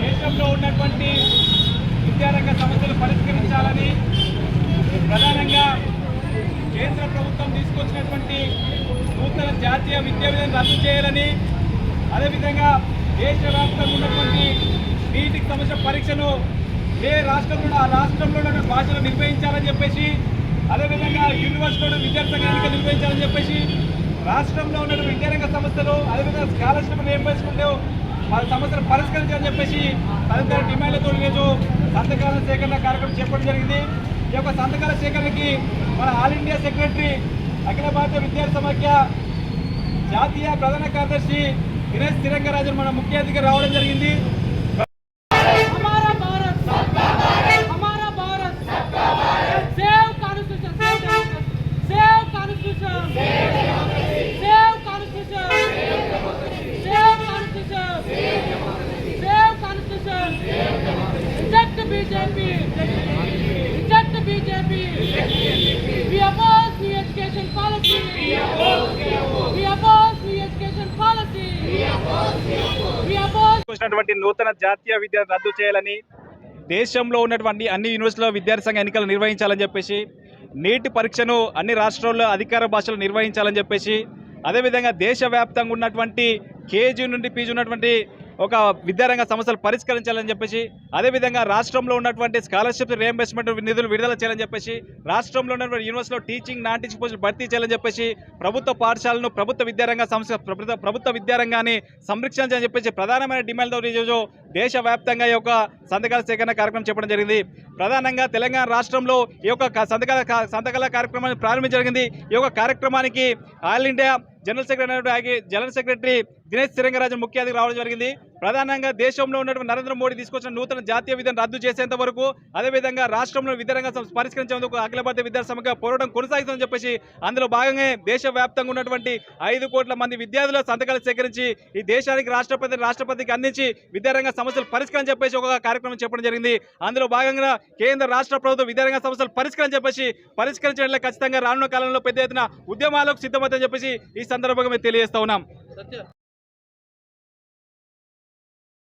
దేశంలో ఉన్నటువంటి విద్యారంగ సమస్యలు పరిష్కరించాలని ప్రధానంగా కేంద్ర ప్రభుత్వం తీసుకొచ్చినటువంటి నూతన జాతీయ విద్యా విధానం రద్దు చేయాలని అదేవిధంగా దేశవ్యాప్తంగా ఉన్నటువంటి నీటి సమస్య పరీక్షను ఏ రాష్ట్రంలో ఆ రాష్ట్రంలో భాషలు నిర్వహించాలని చెప్పేసి అదేవిధంగా యూనివర్సిటీలో విద్యార్థి ఎన్నికలు నిర్వహించాలని చెప్పేసి రాష్ట్రంలో ఉన్న విద్యారంగ సంస్థలు అదేవిధంగా స్కాలర్షిప్ రియంబర్స్మెంట్ వాళ్ళ సమస్యలు పరిష్కరించాలని చెప్పేసి తదితర డిమాండ్లతో ఈరోజు సంతకాల సేకరణ కార్యక్రమం చేపట్టడం జరిగింది. ఈ యొక్క సంతకాల సేకరణకి మన ఆల్ ఇండియా సెక్రటరీ అఖిల భారత విద్యార్థి సమాఖ్య జాతీయ ప్రధాన కార్యదర్శి దినేష్ తిరంగరాజన్ మన ముఖ్య అతిథిగా రావడం జరిగింది. Oppose నూతన జాతీయ విద్య రద్దు చేయాలని దేశంలో ఉన్నటువంటి అన్ని యూనివర్సిటీలో విద్యార్థి సంఘ ఎన్నికలు నిర్వహించాలని చెప్పేసి నీటి పరీక్షను అన్ని రాష్ట్రాల్లో అధికార భాషలు నిర్వహించాలని చెప్పేసి అదేవిధంగా దేశవ్యాప్తంగా ఉన్నటువంటి కేజీ నుండి పీజీ ఉన్నటువంటి ఒక విద్యారంగ సమస్యలు పరిష్కరించాలని చెప్పేసి అదేవిధంగా రాష్ట్రంలో ఉన్నటువంటి స్కాలర్షిప్ రియంబర్స్మెంట్ నిధులు విడుదల చేయాలని చెప్పేసి రాష్ట్రంలో ఉన్నటువంటి యూనివర్సిటీలో టీచింగ్ నాన్ టీచింగ్ పోస్టులు భర్తీ చేయాలని చెప్పేసి ప్రభుత్వ పాఠశాలను ప్రభుత్వ విద్యారంగ సంస్థ ప్రభుత్వ ప్రభుత్వ విద్యారంగాన్ని సంరక్షించాలని చెప్పేసి ప్రధానమైన డిమాండ్తో ఈరోజు దేశవ్యాప్తంగా ఈ యొక్క సంతకాల సేకరణ కార్యక్రమం చెప్పడం జరిగింది. ప్రధానంగా తెలంగాణ రాష్ట్రంలో ఈ యొక్క సంతకాల సంతకాల కార్యక్రమాన్ని ప్రారంభించడం జరిగింది. ఈ యొక్క కార్యక్రమానికి all India general secretary general secretary Dinesh Thirangarajan ముఖ్య అతిథి రావడం జరిగింది. ప్రధానంగా దేశంలో ఉన్నటువంటి నరేంద్ర మోడీ తీసుకొచ్చిన నూతన జాతీయ విధానం రద్దు చేసేంత వరకు అదేవిధంగా రాష్ట్రంలో విద్యారంగ సంస్థ పరిష్కరించేందుకు అఖిల భారత విద్యార్థి పోరాటం కొనసాగుతుందని చెప్పేసి అందులో భాగంగా దేశవ్యాప్తంగా ఉన్నటువంటి ఐదు కోట్ల మంది విద్యార్థుల సంతకాలు సేకరించి ఈ దేశానికి రాష్ట్రపతి రాష్ట్రపతికి అందించి విద్యారంగ సమస్యలు పరిష్కారం చెప్పేసి ఒక కార్యక్రమం చెప్పడం జరిగింది. అందులో భాగంగా కేంద్ర రాష్ట్ర ప్రభుత్వం విద్యారంగ సమస్యలు పరిష్కారం చెప్పేసి పరిష్కరించడంలో ఖచ్చితంగా రానున్న కాలంలో పెద్ద ఎత్తున ఉద్యమాలకు సిద్ధమవుతుందని చెప్పేసి ఈ సందర్భంగా మేము తెలియజేస్తా ఉన్నాం.